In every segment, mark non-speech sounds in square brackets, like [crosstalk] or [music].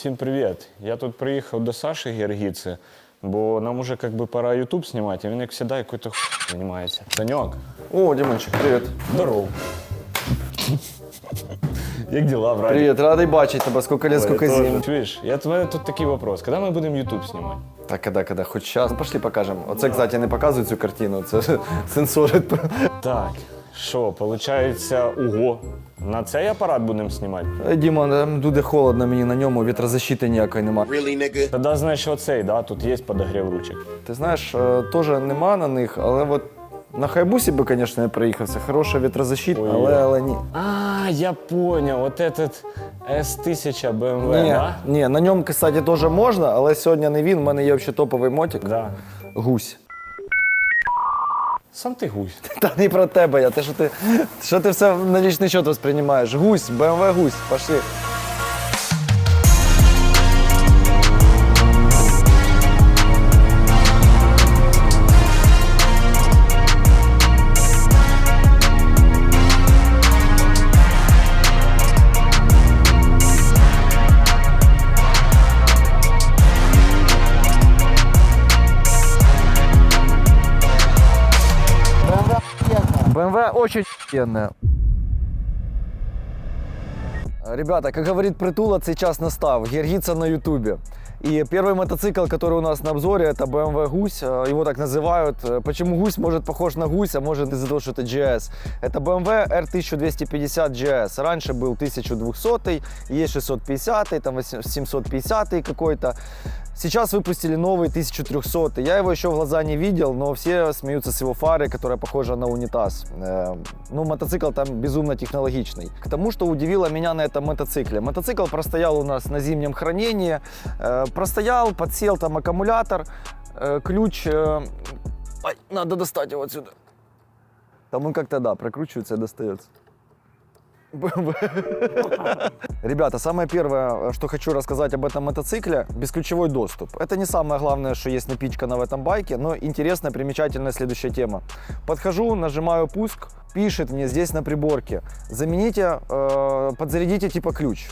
всім привіт. Я тут приїхав до Саші Гергіци, бо нам уже как би пора Ютуб знімати, а він як завжди якою-то хуй займається. Саньок, О, Димончик, привіт. здоров. Як діла, брат? Привіт, радий бачити тебе, скільки лет, скільки зим. Чуєш, я тебе тут такий вопрос. Коли ми будемо Ютуб знімати? Так, коли, коли, хоч час. Ну, пошли покажемо. Оце, кстати, не показують цю картину, це [laughs] сенсорить. Так, Що, виходить, ого. На цей апарат будемо знімати? Діма, е, дуже холодно мені на ньому, вітрозащити ніякої нема. Really, nigga? Тоді, значить, оцей, да, тут є подогрів ручок. Ти знаєш, е, теж нема на них, але от на хайбусі би, звісно, я проїхався. Хороша вітрозащита, але, але ні. А, я понял, вот этот S1000 BMW, Ні, да? ні, на ньому, кстати, теж можна, але сьогодні не він. У мене є взагалі топовий мотик. Да. Гусь. Сам ти гусь. [laughs] Та не про тебе я. Те, що ти, що ти все на лічний счет восприймаєш. Гусь, BMW гусь, пошли. Охуенная. Ребята, как говорит Притула, цей час настав. Гергица на ютубе. И первый мотоцикл, который у нас на обзоре, это BMW Гусь. Э, Его так называют. Э, Почему Гусь может похож на Гусь, а может из-за того, что это GS. Это BMW R1250 GS. Раньше был 1200, есть 650, там 750 какой-то. Сейчас выпустили новый 1300. Я его еще в глаза не видел, но все смеются с его фары, которая похожа на унитаз. Э, Ну, мотоцикл там безумно технологичный. К тому, что удивило меня на этом мотоцикле. Мотоцикл простоял у нас на зимнем хранении. Э, Простоял, подсел там аккумулятор, э, ключ... э, Ай, надо достать его отсюда. Там он как-то, да, прокручивается и достается. [laughs] Ребята, самое первое, что хочу рассказать об этом мотоцикле, бесключевой доступ. Это не самое главное, что есть напичкано в этом байке, но интересная, примечательная следующая тема. Подхожу, нажимаю пуск, пишет мне здесь на приборке, замените, э, подзарядите типа ключ.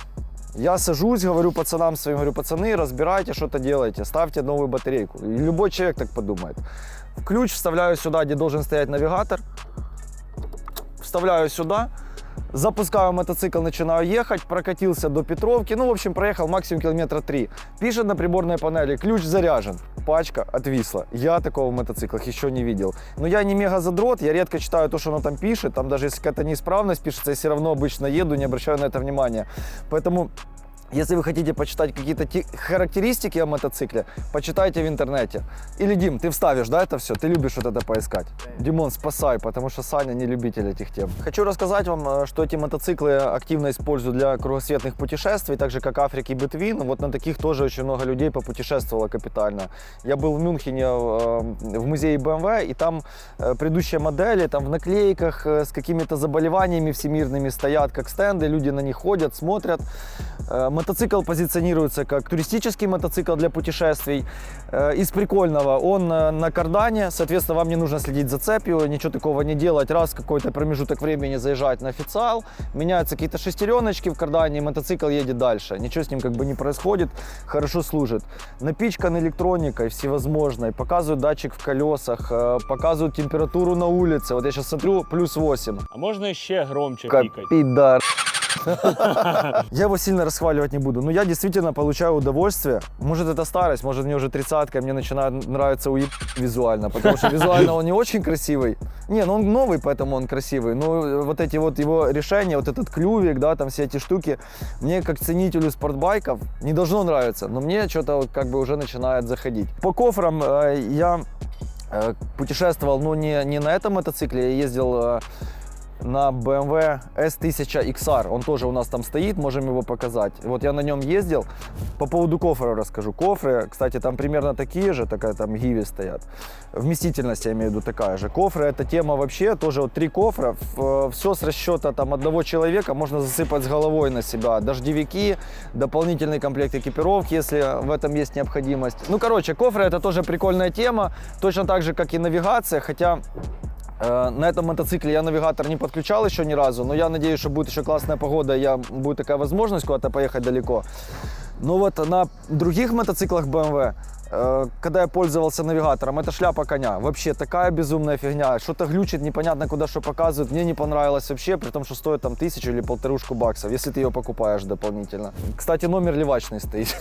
Я сажусь, говорю пацанам своим, говорю, пацаны, разбирайте, что-то делайте, ставьте новую батарейку. И любой человек так подумает. Ключ вставляю сюда, где должен стоять навигатор, вставляю сюда, запускаю мотоцикл, начинаю ехать, прокатился до Петровки, ну, в общем, проехал максимум километра три. Пишет на приборной панели, ключ заряжен, пачка отвисла. Я такого в мотоциклах еще не видел. Но я не мега задрот, я редко читаю то, что оно там пишет, там даже если какая-то неисправность пишется, я все равно обычно еду, не обращаю на это внимания. Поэтому если вы хотите почитать какие-то те- характеристики о мотоцикле, почитайте в интернете. Или, Дим, ты вставишь, да, это все? Ты любишь вот это поискать. Димон, спасай, потому что Саня не любитель этих тем. Хочу рассказать вам, э, что эти мотоциклы активно используют для кругосветных путешествий, так же, как Африка и Бетвин. Вот на таких тоже очень много людей попутешествовало капитально. Я был в Мюнхене э, в музее BMW, и там э, предыдущие модели там в наклейках с какими-то заболеваниями всемирными стоят, как стенды, люди на них ходят, смотрят. Э, Мотоцикл позиционируется как туристический мотоцикл для путешествий. Э, Из прикольного, он э, на кардане, соответственно, вам не нужно следить за цепью, ничего такого не делать. Раз в какой-то промежуток времени заезжать на официал, меняются какие-то шестереночки в кардане, и мотоцикл едет дальше. Ничего с ним как бы не происходит, хорошо служит. Напичкан электроникой всевозможной, показывают датчик в колесах, показывают температуру на улице. Вот я сейчас смотрю, плюс 8. А можна ще громче пікати? Капидар. [laughs] Я его сильно расхваливать не буду, но я действительно получаю удовольствие. Может это старость, может мне уже тридцатка, мне начинает нравиться уеб визуально, потому что визуально он не очень красивый. Не, ну он новый, поэтому он красивый. Но вот эти вот его решения, вот этот клювик, да, там все эти штуки, мне как ценителю спортбайков не должно нравиться, но мне что-то как бы уже начинает заходить. По кофрам э, я э, путешествовал, но не, не на этом мотоцикле, я ездил э, на BMW S1000 XR. Он тоже у нас там стоит, можем его показать. Вот я на нем ездил. По поводу кофра расскажу. Кофры, кстати, там примерно такие же, такая там гиви стоят. Вместительность, я имею в виду, такая же. Кофры это тема вообще, тоже вот три кофра. Все с расчета там одного человека можно засыпать с головой на себя. Дождевики, дополнительный комплект экипировки, если в этом есть необходимость. Ну, короче, кофры это тоже прикольная тема. Точно так же, как и навигация, хотя Э, На этом мотоцикле я навигатор не подключал еще ни разу, но я надеюсь, что будет еще классная погода, я, будет такая возможность куда-то поехать далеко. Но вот на других мотоциклах BMW, когда я пользовался навигатором, это шляпа коня. Вообще такая безумная фигня. Что-то глючит, непонятно куда что показывают. Мне не понравилось вообще, при том, что стоит там тысячу или полторушку баксов, если ты ее покупаешь дополнительно. Кстати, номер левачный стоит.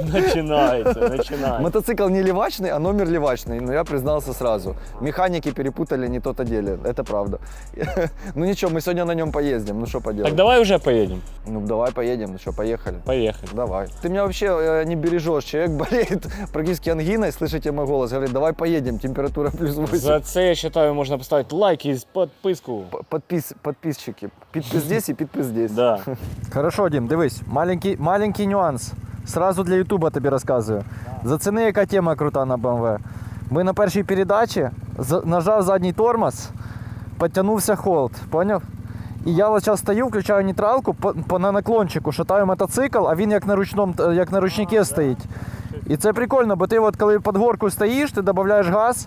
Начинается, начинается. Мотоцикл не левачный, а номер левачный. Но я признался сразу. Механики перепутали, не то-то деле. Это правда. [laughs] Ну ничего, мы сегодня на нем поездим. Ну что Так поделать? давай уже поедем. Ну давай поедем. Ну что, поехали. Поехали. Давай. Ты меня вообще э, не бережешь Человек болеет практически ангиной, слышите мой голос, говорит, давай поедем, температура плюс 8. За це, я вважаю, можна поставити лайк і підписку. П- Подпис, подписчики. Подпис здесь и подпис здесь. Да. [laughs] Хорошо, Дім, дивись, маленький, маленький нюанс. Сразу для Ютуба тобі розказую. Заціни, яка тема крута на BMW. Ми на першій передачі за- нажав задній тормоз, підтягнувся холд, поняв? І я зараз стою, включаю нейтралку, по, по на наклончику шатаю мотоцикл, а він як на ручному, як на ручнику стоїть. І це прикольно, бо ти от коли під горку стоїш, ти додаєш газ,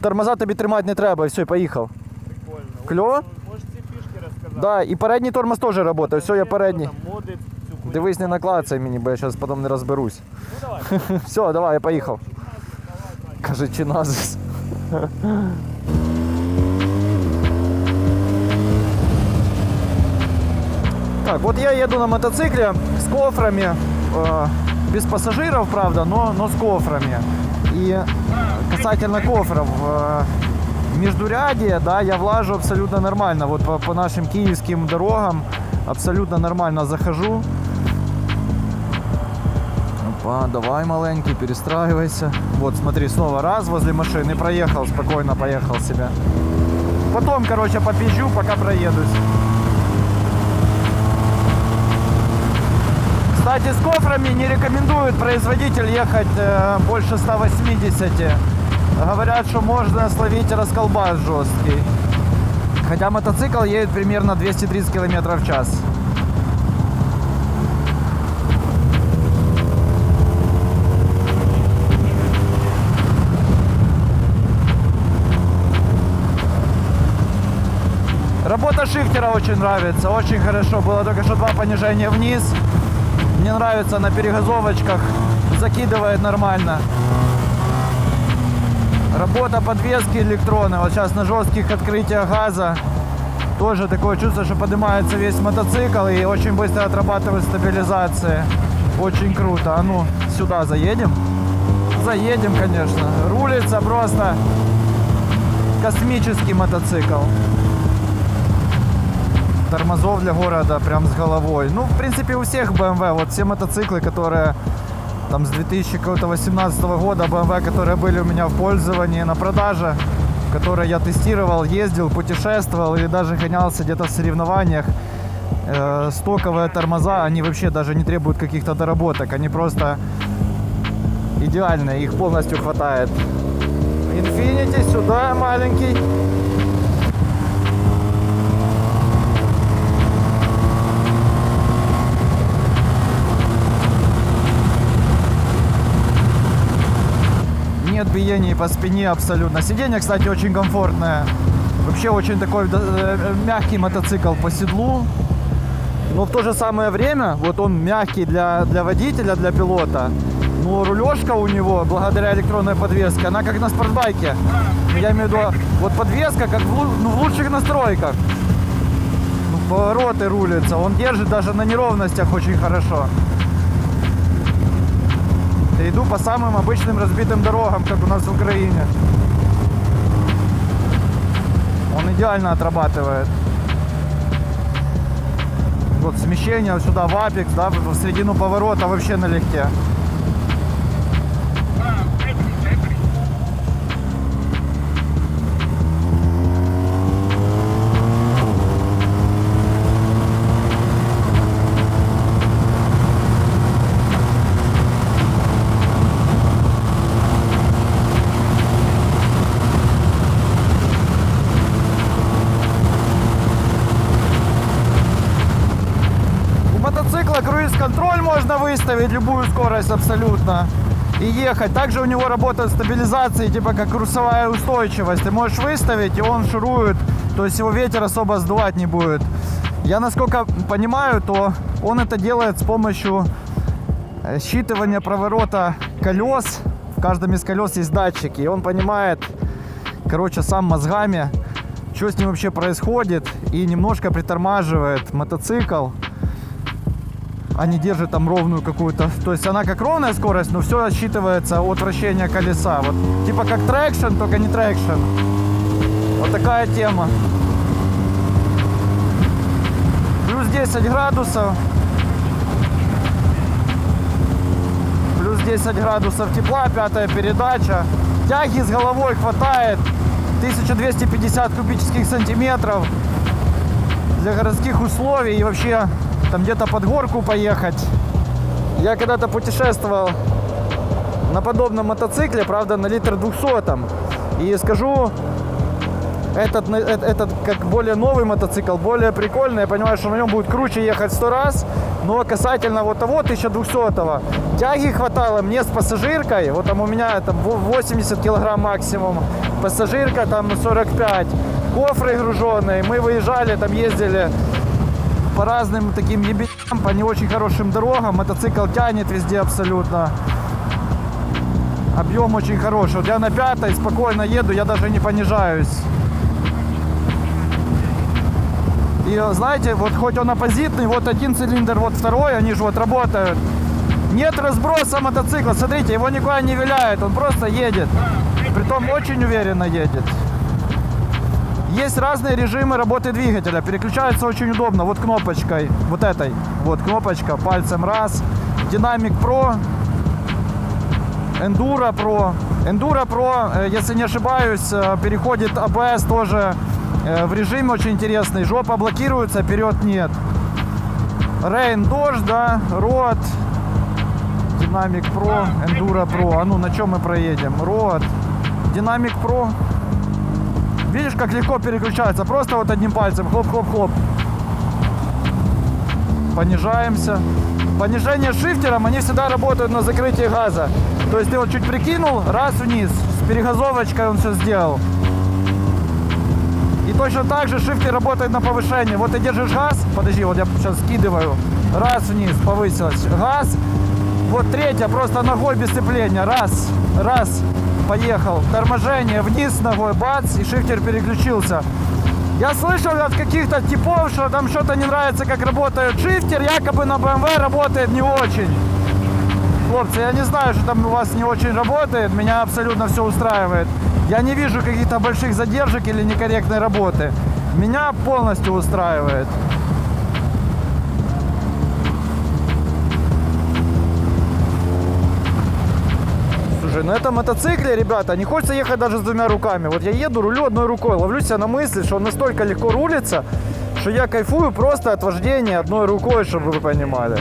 тормоза тобі тримати не треба, і все, поїхав. Кльово? Можеш ці фішки розказати. Да, і передній тормоз теж працює, все, я передній. Дивись, не наклацай мені, бо я зараз потім не розберусь. Ну давай. [laughs] Все, давай, я поїхав. Каже, чиназис. Так, вот я еду на мотоцикле с кофрами, э, без пассажиров, правда, но, но с кофрами. И касательно кофров, э, междурядье, да, я влажу абсолютно нормально. Вот по, по нашим киевским дорогам абсолютно нормально захожу. Опа, давай, маленький, перестраивайся. Вот, смотри, снова раз возле машины проехал, спокойно поехал себе. Потом, короче, попизжу, пока проедусь. Кстати, с кофрами не рекомендует производитель ехать э, больше 180. Говорят, что можно словить расколбас жесткий. Хотя мотоцикл едет примерно 230 км в час. Работа шифтера очень нравится, очень хорошо. Было только что два понижения вниз. Мне нравится на перегазовочках, закидывает нормально. Работа подвески электроны. Вот сейчас на жестких открытиях газа тоже такое чувство, что поднимается весь мотоцикл и очень быстро отрабатывает стабилизация. Очень круто. А ну, сюда заедем? Заедем, конечно. Рулится просто космический мотоцикл тормозов для города прям с головой. Ну, в принципе, у всех BMW, вот все мотоциклы, которые там с 2018 года, BMW, которые были у меня в пользовании на продаже, которые я тестировал, ездил, путешествовал или даже гонялся где-то в соревнованиях, э, стоковые тормоза, они вообще даже не требуют каких-то доработок, они просто идеальные, их полностью хватает. Infinity сюда маленький. Нет биений по спине абсолютно. Сиденье, кстати, очень комфортное. Вообще очень такой э, мягкий мотоцикл по седлу. Но в то же самое время, вот он мягкий для, для водителя, для пилота. Но рулежка у него, благодаря электронной подвеске, она как на спортбайке. Я имею в виду, вот подвеска как в, ну, в лучших настройках. Ну, повороты рулится. Он держит даже на неровностях очень хорошо. Я иду по самым обычным разбитым дорогам, как у нас в Украине. Он идеально отрабатывает. Вот смещение вот сюда в апекс, да, в середину поворота вообще налегке. Выставить, любую скорость абсолютно. И ехать. Также у него работает стабилизация, типа как курсовая устойчивость. Ты можешь выставить, и он шурует. То есть его ветер особо сдувать не будет. Я насколько понимаю, то он это делает с помощью э, считывания проворота колес. В каждом из колес есть датчики. И он понимает, короче, сам мозгами, что с ним вообще происходит. И немножко притормаживает мотоцикл. А не держит там ровную какую-то. То есть она как ровная скорость, но все отсчитывается от вращения колеса. Вот типа как трекшн, только не трекшн. Вот такая тема. Плюс 10 градусов. Плюс 10 градусов тепла, пятая передача. Тяги с головой хватает. 1250 кубических сантиметров для городских условий и вообще там где-то под горку поехать. Я когда-то путешествовал на подобном мотоцикле, правда, на литр 200 И скажу, этот, этот как более новый мотоцикл, более прикольный. Я понимаю, что на нем будет круче ехать сто раз. Но касательно вот того 1200 тяги хватало мне с пассажиркой. Вот там у меня там во- 80 килограмм максимум. Пассажирка там 45. Кофры груженные. Мы выезжали, там ездили по разным таким ебеням, по не очень хорошим дорогам. Мотоцикл тянет везде абсолютно. Объем очень хороший. Вот я на пятой спокойно еду, я даже не понижаюсь. И знаете, вот хоть он оппозитный, вот один цилиндр, вот второй, они же вот работают. Нет разброса мотоцикла, смотрите, его никуда не виляет, он просто едет. Притом очень уверенно едет. Есть разные режимы работы двигателя. Переключается очень удобно. Вот кнопочкой, вот этой. Вот кнопочка, пальцем раз. Динамик Pro. Enduro Pro. Enduro Pro, э, если не ошибаюсь, э, переходит ABS тоже э, в режим очень интересный. Жопа блокируется, вперед нет. Rain дождь, да, Road. Динамик Pro, Enduro Pro. А ну, на чем мы проедем? Road. Динамик Pro. Видишь, как легко переключается? Просто вот одним пальцем. Хлоп-хлоп-хлоп. Понижаемся. Понижение шифтером, они всегда работают на закрытии газа. То есть ты вот чуть прикинул, раз вниз. С перегазовочкой он все сделал. И точно так же шифтер работает на повышение. Вот ты держишь газ, подожди, вот я сейчас скидываю. Раз вниз, повысилось. Газ. Вот третья, просто ногой без сцепления. Раз, раз, поехал. Торможение, вниз ногой, бац, и шифтер переключился. Я слышал от каких-то типов, что там что-то не нравится, как работает шифтер, якобы на BMW работает не очень. Хлопцы, я не знаю, что там у вас не очень работает, меня абсолютно все устраивает. Я не вижу каких-то больших задержек или некорректной работы. Меня полностью устраивает. На этом мотоцикле, ребята, не хочется ехать даже с двумя руками. Вот я еду, рулю одной рукой, ловлю себя на мысли, что он настолько легко рулится, что я кайфую просто от вождения одной рукой, чтобы вы понимали.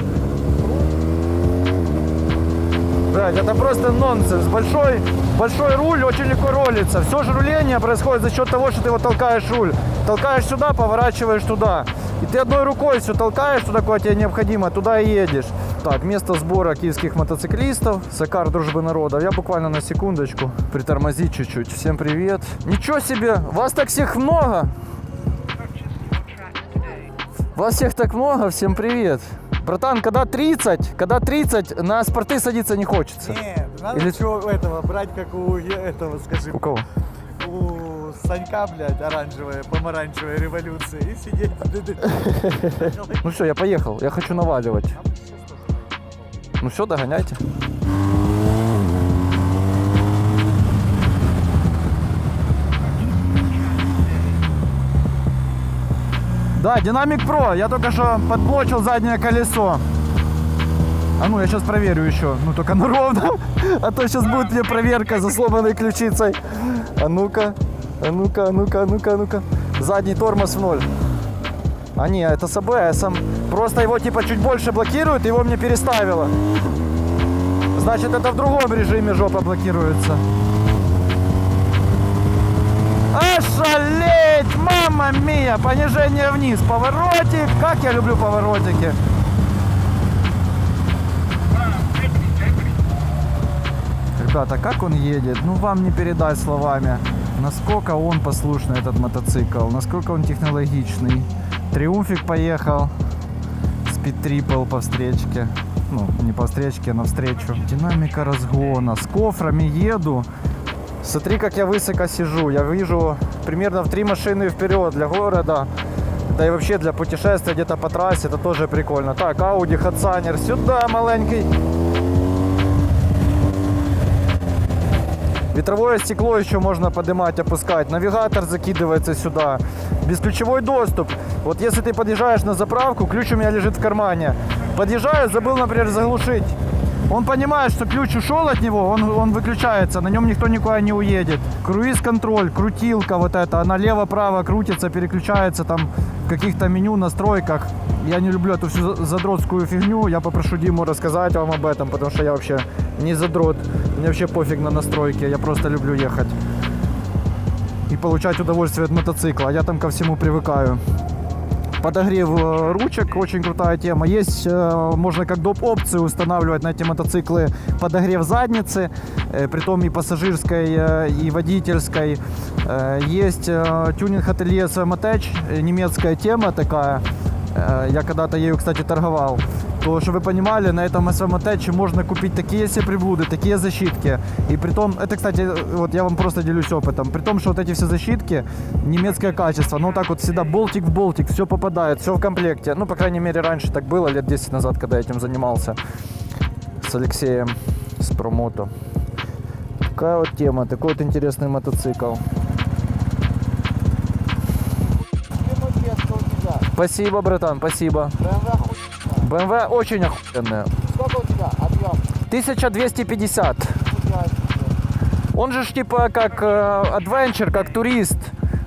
Блядь, это просто нонсенс. Большой, большой руль очень легко ролится. Все же руление происходит за счет того, что ты его толкаешь руль. Толкаешь сюда, поворачиваешь туда. И ты одной рукой все толкаешь туда, куда тебе необходимо, туда и едешь. Так, место сбора киевских мотоциклистов. Сакар Дружбы Народов. Я буквально на секундочку притормозить чуть-чуть. Всем привет. Ничего себе, вас так всех много. Вас всех так много, всем привет. Братан, когда 30, когда 30, на спорты садиться не хочется. Нет, надо Или- чего этого брать, как у этого, скажи, У кого? у Санька, блядь, оранжевая, помаранчевая революция и сидеть. [laughs] Ну все, я поехал, я хочу наваливать. Ну все, догоняйте. Да, Динамик Про. Я только что подблочил заднее колесо. А ну, я сейчас проверю еще. Ну, только на ровном. [laughs] А то сейчас будет мне проверка за сломанной ключицей. А ну-ка, а ну-ка, а ну-ка, а ну-ка, а ну-ка. Задний тормоз в ноль. А не, это с АБСом. Просто его типа чуть больше блокирует, его мне переставило. Значит, это в другом режиме жопа блокируется. Ошалеть! Мама мия! Понижение вниз. Поворотик. Как я люблю поворотики. Ребята, как он едет? Ну, вам не передать словами. Насколько он послушный, этот мотоцикл. Насколько он технологичный. Триумфик поехал. Спид трипл по встречке. Ну, не по встречке, а навстречу. Динамика разгона. С кофрами еду. Смотри, как я высоко сижу. Я вижу примерно в три машины вперед для города. Да и вообще для путешествия где-то по трассе это тоже прикольно. Так, Audi Hatsaner сюда маленький. Ветровое стекло еще можно поднимать, опускать. Навигатор закидывается сюда. Бесключевой доступ. Вот если ты подъезжаешь на заправку, ключ у меня лежит в кармане. Подъезжаю, забыл, например, заглушить. Он понимает, что ключ ушел от него, он, он выключается, на нем никто никуда не уедет. Круиз-контроль, крутилка вот эта, она лево-право крутится, переключается там в каких-то меню, настройках. Я не люблю эту всю за- задротскую фигню, я попрошу Диму рассказать вам об этом, потому что я вообще не задрот. Мне вообще пофиг на настройки, я просто люблю ехать. И получать удовольствие от мотоцикла, я там ко всему привыкаю. Подогрев э, ручек, очень крутая тема. Есть, э, можно как доп. опцию устанавливать на эти мотоциклы подогрев задницы, э, притом и пассажирской, и водительской. Есть тюнинг ателье SMTech, э, немецкая тема такая. Я когда-то ею, кстати, торговал. То, чтобы вы понимали, на этом SMTech можно купить такие все приблуды, такие защитки. И при том, это, кстати, вот я вам просто делюсь опытом. При том, что вот эти все защитки, немецкое качество, ну так вот всегда болтик в болтик, все попадает, все в комплекте. Ну, по крайней мере, раньше так было, лет 10 назад, когда я этим занимался с Алексеем, с промото. Такая вот тема, такой вот интересный мотоцикл. Спасибо, братан, спасибо. BMW очень охуенная. Сколько у тебя объем? 1250. Он же ж типа как э, адвенчер, как турист.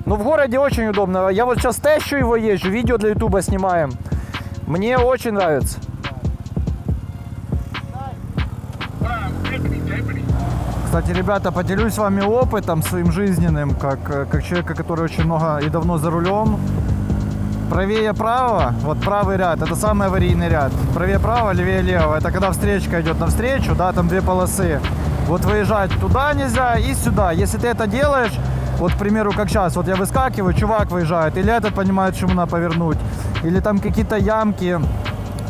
Но в городе очень удобно. Я вот сейчас тещу его езжу, видео для ютуба снимаем. Мне очень нравится. Кстати, ребята, поделюсь с вами опытом своим жизненным, как, э, как человека, который очень много и давно за рулем. Правее право, вот правый ряд, это самый аварийный ряд. Правее право, левее лево, это когда встречка идет навстречу, да, там две полосы. Вот выезжать туда нельзя и сюда. Если ты это делаешь, вот, к примеру, как сейчас, вот я выскакиваю, чувак выезжает, или этот понимает, что ему надо повернуть, или там какие-то ямки,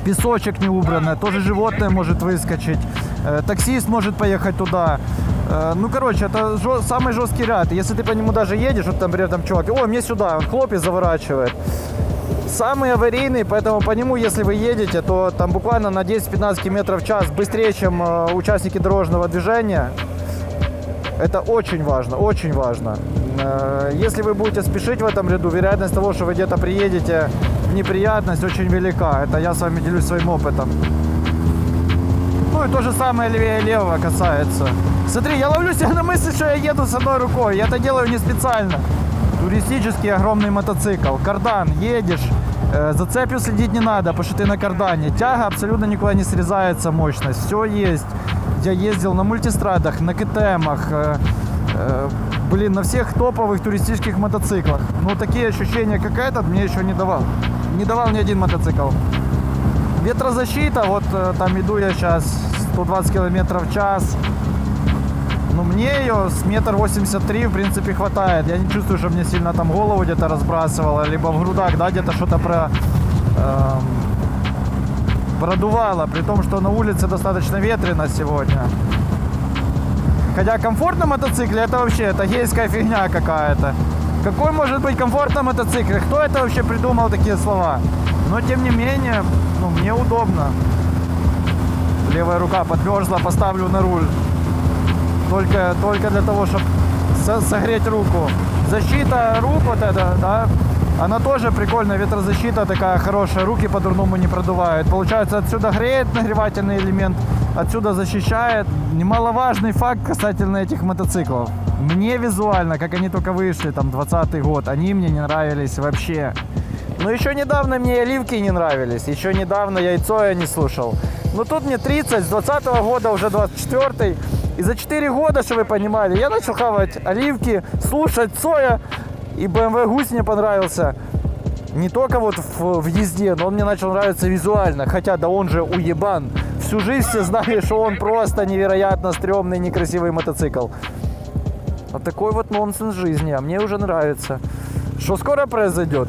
песочек не убранный, тоже животное может выскочить, э, таксист может поехать туда. Э, Ну, короче, это жё- самый жесткий ряд. Если ты по нему даже едешь, вот, там, например, там чувак, о, мне сюда, он хлоп заворачивает. Самый аварийный, поэтому по нему, если вы едете, то там буквально на 10-15 км в час быстрее, чем э, участники дорожного движения. Это очень важно, очень важно. Э, Если вы будете спешить в этом ряду, вероятность того, что вы где-то приедете в неприятность, очень велика. Это я с вами делюсь своим опытом. Ну и то же самое левее левого касается. Смотри, я ловлю себя на мысли, что я еду с одной рукой. Я это делаю не специально. Туристический огромный мотоцикл. Кардан, едешь, э, за цепью следить не надо, потому что ты на кардане. Тяга абсолютно никуда не срезается, мощность. Все есть. Я ездил на мультистрадах, на КТМах, э, э, блин, на всех топовых туристических мотоциклах. Но такие ощущения, как этот, мне еще не давал. Не давал ни один мотоцикл. Ветрозащита, вот там иду я сейчас 120 километров в час. Ну, мне ее с метр восемьдесят три, в принципе, хватает. Я не чувствую, что мне сильно там голову где-то разбрасывало, либо в грудах, да, где-то что-то про, эм, продувало, при том, что на улице достаточно ветрено сегодня. Хотя комфорт на мотоцикле это вообще, это гейская фигня какая-то. Какой может быть комфорт на мотоцикле? Кто это вообще придумал такие слова? Но тем не менее, ну, мне удобно. Левая рука подмерзла, поставлю на руль. Только, только для того, чтобы согреть руку. Защита рук вот эта, да, она тоже прикольная, ветрозащита такая хорошая, руки по-дурному не продувает. Получается, отсюда греет нагревательный элемент, отсюда защищает. Немаловажный факт касательно этих мотоциклов. Мне визуально, как они только вышли, там, 20 год, они мне не нравились вообще. Но еще недавно мне оливки не нравились, еще недавно яйцо я не слушал. Но тут мне 30, с 20 года уже 24 и за 4 года, чтобы вы понимали, я начал хавать оливки, слушать соя, и BMW гусь мне понравился. Не только вот в, в езде, но он мне начал нравиться визуально. Хотя, да он же уебан. Всю жизнь все знали, что он просто невероятно стрёмный, некрасивый мотоцикл. Вот такой вот нонсенс жизни, а мне уже нравится. Что скоро произойдет?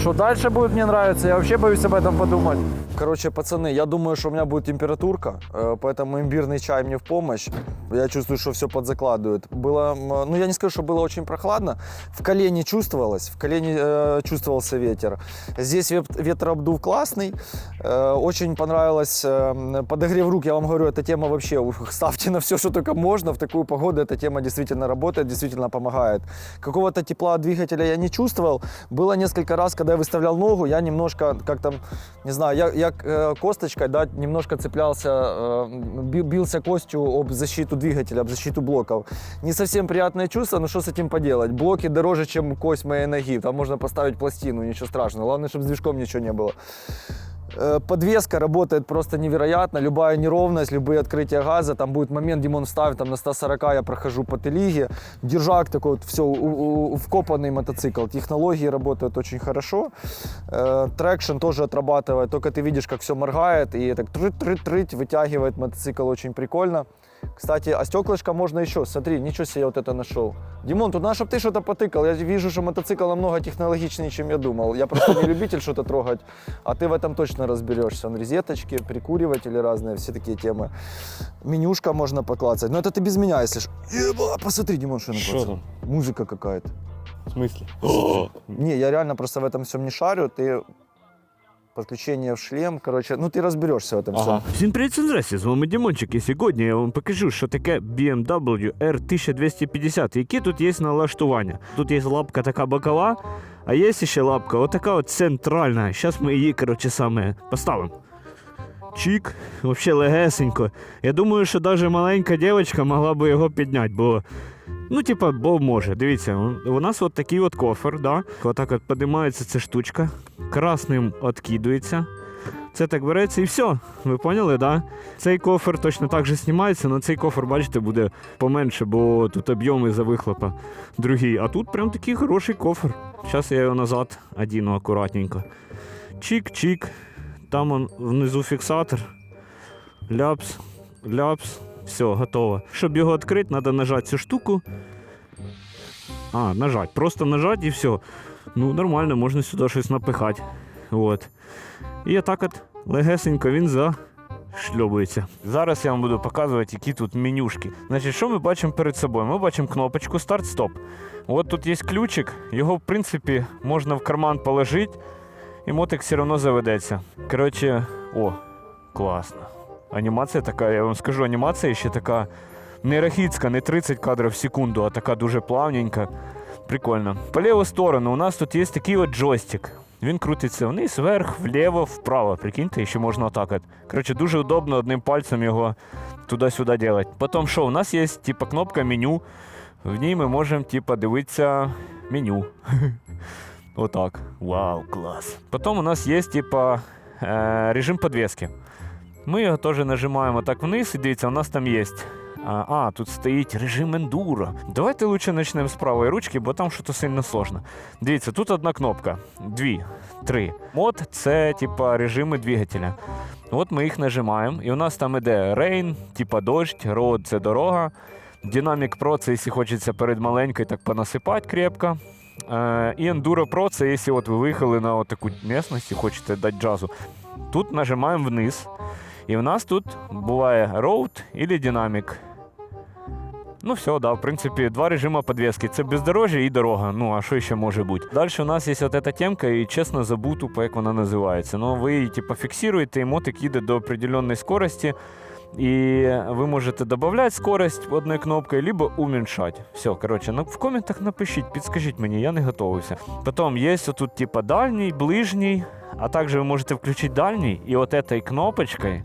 Что дальше будет мне нравиться, я вообще боюсь об этом подумать. Короче, пацаны, я думаю, что у меня будет температурка, э, поэтому имбирный чай мне в помощь. Я чувствую, что все подзакладывает. Было, ну я не скажу, что было очень прохладно. В колене чувствовалось, в колене э, чувствовался ветер. Здесь вет- ветрообдув классный. Э, очень понравилось э, подогрев рук. Я вам говорю, эта тема вообще, ух, ставьте на все, что только можно. В такую погоду эта тема действительно работает, действительно помогает. Какого-то тепла от двигателя я не чувствовал. Было несколько раз, когда я выставлял ногу, я немножко, как там, не знаю, я, я э, косточкой, да, немножко цеплялся, би- бился костью об защиту двигателя, об защиту блоков. Не совсем приятное чувство, но что с этим поделать? Блоки дороже, чем кость моей ноги. Там можно поставить пластину, ничего страшного. Главное, чтобы с движком ничего не было. Э, Подвеска работает просто невероятно. Любая неровность, любые открытия газа. Там будет момент, Димон ставит там на 140, я прохожу по телиге. Держак такой вот, все, вкопанный мотоцикл. Технологии работают очень хорошо. Э, Трекшн тоже отрабатывает. Только ты видишь, как все моргает. И так трыть-трыть-трыть вытягивает мотоцикл очень прикольно. Кстати, а стеклышко можно еще. Смотри, ничего себе я вот это нашел. Димон, тут надо, чтобы ты что-то потыкал. Я вижу, что мотоцикл намного технологичнее, чем я думал. Я просто не любитель что-то трогать, а ты в этом точно разберешься. Он розеточки, прикуриватели разные, все такие темы. Менюшка можно поклацать. Но это ты без меня, если ж. Еба, посмотри, Димон, что я Что наклацал. Музыка какая-то. В смысле? [gasps] Не, я реально просто в этом всем не шарю. Ты подключение в шлем, короче, ну ты разберешься в этом всем. Ага. Всім привіт, здрасте, з вами Дімончик, і сьогодні я вам покажу, що таке BMW R1250, які тут є налаштування. Тут є лапка така бокова, а є ще лапка отака от центральна. Зараз ми її, коротше, саме поставимо. Чик, вообще легесенько. Я думаю, що навіть маленька дівчинка могла би його підняти, бо. Ну, типа, бо може. Дивіться, у- нас от такий от кофер, да? Отак от піднімається ця штучка, красним откидується. Це так береться і все. Ви поняли, да? Цей кофер точно так же знімається, але цей кофер, бачите, буде поменше, бо тут об'єми за вихлопа другі. А тут прям такий хороший кофер. Зараз я його назад одіну акуратненько. Чик-чик. Там он внизу фіксатор. Ляпс, ляпс. Все, готово. Щоб його відкрити, треба нажати цю штуку. А, нажать. Просто нажать і все. Ну, нормально, можна сюди щось напихати. От. І отак от легесенько він зашльобується. Зараз я вам буду показувати, які тут менюшки. Значить, що ми бачимо перед собою? Ми бачимо кнопочку старт-стоп. От тут є ключик, його, в принципі, можна в карман положити, і мотик все одно заведеться. Коротше, о, класно. Анімація така, я вам скажу, анімація ще така не рахітська, не 30 кадрів в секунду, а така дуже плавненька. Прикольно. По ліву сторону у нас тут є такий от джойстик. Він крутиться вниз, вверх, вліво, вправо. Прикиньте, ще можна отак. От. Коротше, дуже удобно одним пальцем його туди-сюди робити. Потім що, у нас є типа кнопка меню. В ній ми можемо типа дивитися меню. [laughs] Отак. Вау, клас. Потім у нас є типа е, режим подвески. Ми його теж нажимаємо так вниз, і дивіться, у нас там є. А, а, тут стоїть режим ендуро. Давайте лучше почнемо з правої ручки, бо там щось сильно сложно. Дивіться, тут одна кнопка. Дві, три. Мод це типа режими двигателя. От ми їх нажимаємо, і у нас там іде Rain, типа дощ, Road це дорога. Dynamic Pro це якщо хочеться перед маленькою так понасипати крепко. Е, і Enduro Pro це якщо от ви виїхали на таку місцевість і хочете дати джазу. Тут нажимаємо вниз. І в нас тут буває роуд і динамік. Ну все, да, в принципі, два режима подвески. Це бездорожжя і дорога. Ну, а що ще може бути? Далі у нас є от эта темка, і чесно забуту, як вона називається. Ну, ви її типу, фіксуєте, і мотик їде до определенної скорості. І вы можете добавлять скорость одной кнопкой, либо уменьшать. Все, короче, в комментах напишите, подскажите мені, я не готовился. Потом есть вот тут типа дальній, ближній. а также вы можете включить дальний і вот этой кнопочкой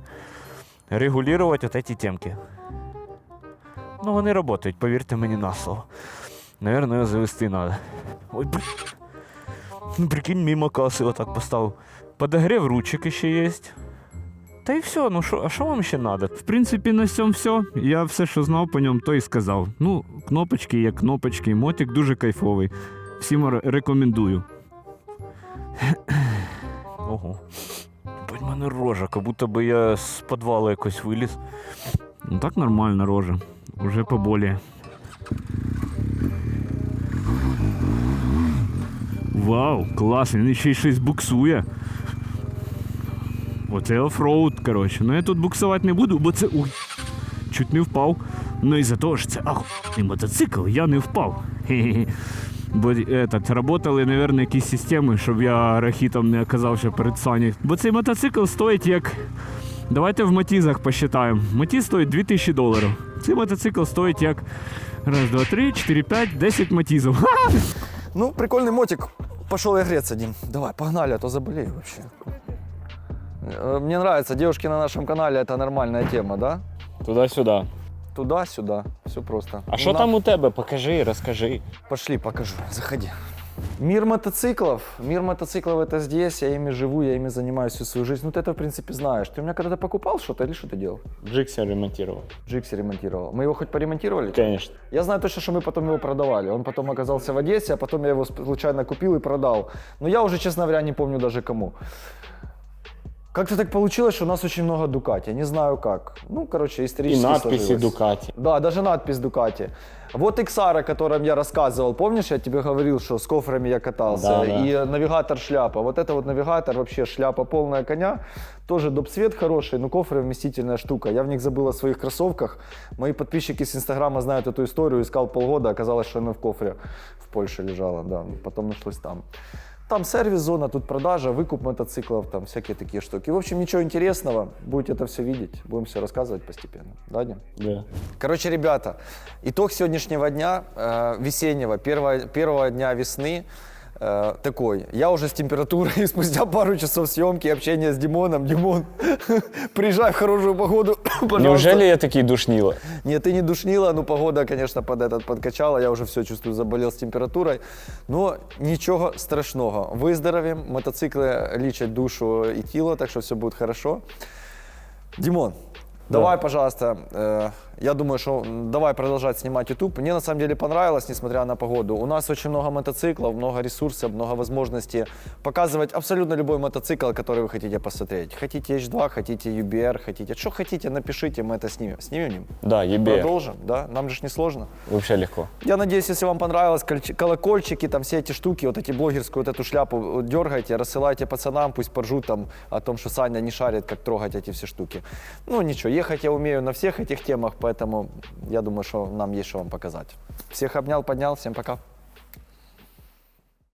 регулировать вот эти темки. Ну, вони працюють, повірте мені на слово. Наверное, його завести надо. Ой, бр... Прикинь, мимо каси отак поставив. Подогрев ручек ще є. Та і все, ну що, а що вам ще треба? В принципі, на цьому все. Я все, що знав по ньому, то і сказав. Ну, кнопочки є кнопочки, мотик дуже кайфовий. Всім рекомендую. Ого. Будь мене рожа, як будто би я з підвалу якось виліз. Ну так нормально рожа. Уже поболее. Вау, клас, він ще й щось буксує. Оце офроуд, коротше. Ну я тут буксувати не буду, бо це. Ой, чуть не впав. Ну і за того ж це ахуєнний мотоцикл, я не впав. Хе-хе. Бо этот, работали, наверное, якісь системи, щоб я рахітом не оказався перед Сані. Бо цей мотоцикл стоїть як. Давайте в матізах посчитаємо. Матіз стоїть 2000 доларів. Цей мотоцикл стоїть як. Раз, два, три, чотири, п'ять, десять матізів. Ну, прикольный мотик. Пошел я греться, Дим. Давай, погнали, а то заболею вообще. Э, Мне нравится, девушки на нашем канале это нормальная тема, да? Туди-сюди. Туда-сюда, все просто. А що На- там у тебе? Покажи, розкажи. Пошли, покажу. Заходи. Мир мотоциклов. Мир мотоциклов это здесь, я ими живу, я ими занимаюсь всю свою жизнь. Ну, ты это, в принципе, знаешь. Ты у меня когда-то покупал что-то или что ты делал? Джиксі ремонтував. Джикси ремонтировал. Мы его хоть поремонтировали? Звісно. Я знаю точно, что мы потом его продавали. Он потом оказался в Одессе, а потом я его случайно купил и продал. Но я уже, честно говоря, не помню даже кому. Как-то так получилось, что у нас очень много Дукати. Не знаю как. Ну, короче, исторически надписи сложилось. Дукаті. Да, даже надпись Дукати. Вот XR, о котором я рассказывал, помнишь, я тебе говорил, что с кофрами я катался, Да, да. и навигатор шляпа. Вот это вот навигатор, вообще шляпа полная коня, тоже допцвет хороший, но кофры вместительная штука. Я в них забыл о своих кроссовках. Мои подписчики с Инстаграма знают эту историю, искал полгода, оказалось, что она в кофре в Польше лежала, да, потом нашлось там. Там сервис-зона, тут продажа, выкуп мотоциклов, там всякие такие штуки. В общем, ничего интересного, будете это все видеть, будем все рассказывать постепенно. Да, Дим? Да. Короче, ребята, итог сегодняшнего дня, э, весеннего, первого, первого дня весны, э, такой. Я уже с температурой, [laughs] спустя пару часов съемки общения с Димоном. Димон, [laughs] приезжай в хорошую погоду, [coughs] пожалуйста. Неужели я такий душніло? Нет, ты не душнила, ну погода, конечно, под этот подкачала, я уже все чувствую, заболел с температурой. Но ничего страшного. Выздоровеем, мотоциклы лечат душу и тело, так что все будет хорошо. Димон, давай, пожалуйста, э, я думаю, что давай продолжать снимать YouTube. Мне на самом деле понравилось, несмотря на погоду. У нас очень много мотоциклов, много ресурсов, много возможностей показывать абсолютно любой мотоцикл, который вы хотите посмотреть. Хотите H2, хотите UBR, хотите, что хотите, напишите, мы это снимем. Снимем? Да, єбе. Продолжим, да? Нам же не сложно. Вообще легко. Я надеюсь, если вам понравилось, кольч- колокольчики, там все эти штуки, вот эти блогерскую вот эту шляпу вот дергайте, рассылайте пацанам, пусть поржут там о том, что Саня не шарит, как трогать эти все штуки. Ну ничего, ехать я умею на всех этих темах, поэтому я думаю, что нам есть что вам показать. Всех обнял, поднял, всем пока.